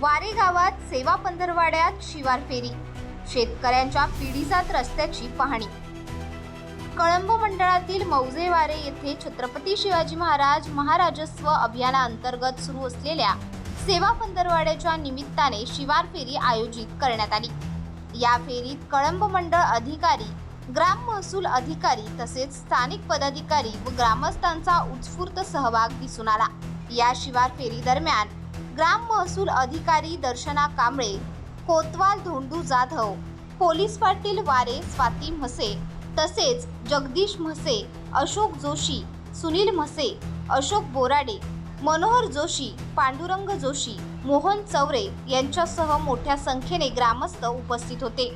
वारे गावात सेवा पंधरवाड्यात शिवार फेरी. शेतकऱ्यांच्या पिढीजात रस्त्याची पाहणी. कळंब मंडळातील मौजेवारे येथे छत्रपती शिवाजी महाराज महाराजस्व अभियानाअंतर्गत सुरू असलेल्या सेवा पंधरवाड्याच्या निमित्ताने शिवार फेरी आयोजित करण्यात आली. या फेरीत कळंब मंडळ अधिकारी ग्राम महसूल अधिकारी तसेच स्थानिक पदाधिकारी व ग्रामस्थांचा उत्स्फूर्त सहभाग दिसून आला. या शिवार फेरी दरम्यान ग्राम महसूल अधिकारी दर्शना कांबळे कोतवाल धोंडू जाधव पोलीस पाटील वारे स्वाती म्हसे तसेच जगदीश म्हसे अशोक जोशी सुनील म्हसे अशोक बोराडे मनोहर जोशी पांडुरंग जोशी मोहन चौरे यांच्यासह मोठ्या संख्येने ग्रामस्थ उपस्थित होते.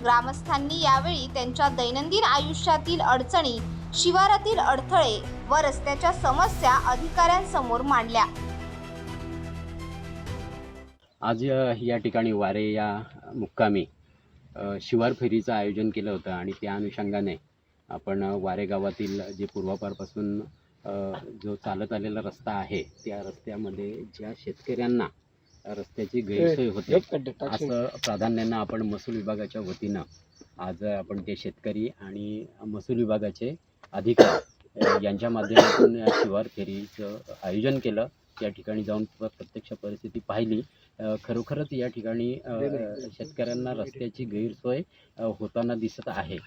ग्रामस्थांनी यावेळी त्यांच्या दैनंदिन आयुष्यातील अडचणी शिवारातील अडथळे व रस्त्याच्या समस्या अधिकाऱ्यांसमोर मांडल्या. आज या ठिकाणी वारे या मुक्कामी शिवार फेरीचं आयोजन केलं होतं आणि त्या अनुषंगाने आपण वारे गावातील जे पूर्वापारपासून जो चालत आलेला रस्ता आहे त्या रस्त्यामध्ये ज्या शेतकऱ्यांना रस्त्याची गैरसोय होते असं प्राधान्यानं आपण महसूल विभागाच्या वतीनं आज आपण ते शेतकरी आणि महसूल विभागाचे अधिकारी यांच्या माध्यमातून या शिवार फेरीचं आयोजन केलं. त्या ठिकाणी जाऊन प्र- प्रत्यक्ष परिस्थिती पाहिली. खरोखरच या ठिकाणी शेतकऱ्यांना रस्त्याची गैरसोय होताना दिसत आहे.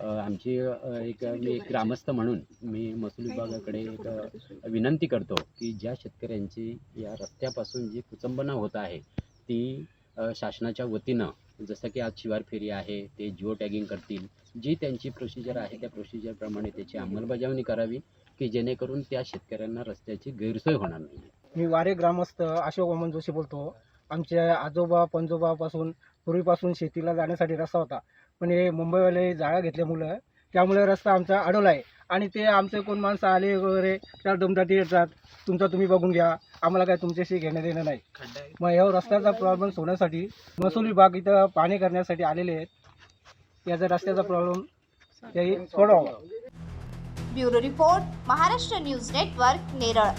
आमची एक मी एक ग्रामस्थ म्हणून मी महसूल विभागाकडे एक विनंती करतो की ज्या शेतकऱ्यांची या रस्त्यापासून जी कुचंबना होत आहे ती शासनाच्या वतीनं जसं की आज शिवार फेरी आहे ते जिओ टॅगिंग करतील जी त्यांची प्रोसिजर आहे त्या प्रोसिजरप्रमाणे त्याची अंमलबजावणी करावी की जेणेकरून त्या शेतकऱ्यांना रस्त्याची गैरसोय होणार नाही मी वारे ग्रामस्थ अशोक वामन जोशी बोलतो. आमच्या आजोबा पंजोबापासून पूर्वीपासून शेतीला जाण्यासाठी रस्ता होता. पण हे मुंबईवाले जागा घेतल्यामुळं त्यामुळे रस्ता आमचा अडवला आहे. आणि ते आमचे कोण माणसं आले वगैरे त्या दमदाटी येतात. तुमचा तुम्ही बघून घ्या. आम्हाला काय तुमच्याशी घेणं देणं नाही. मग या रस्त्याचा प्रॉब्लेम सोडण्यासाठी महसूल विभाग इथं पाणी करण्यासाठी आलेले आहेत. याचा रस्त्याचा प्रॉब्लेम त्याही सोडवावा. Bureau report Maharashtra news network Neral.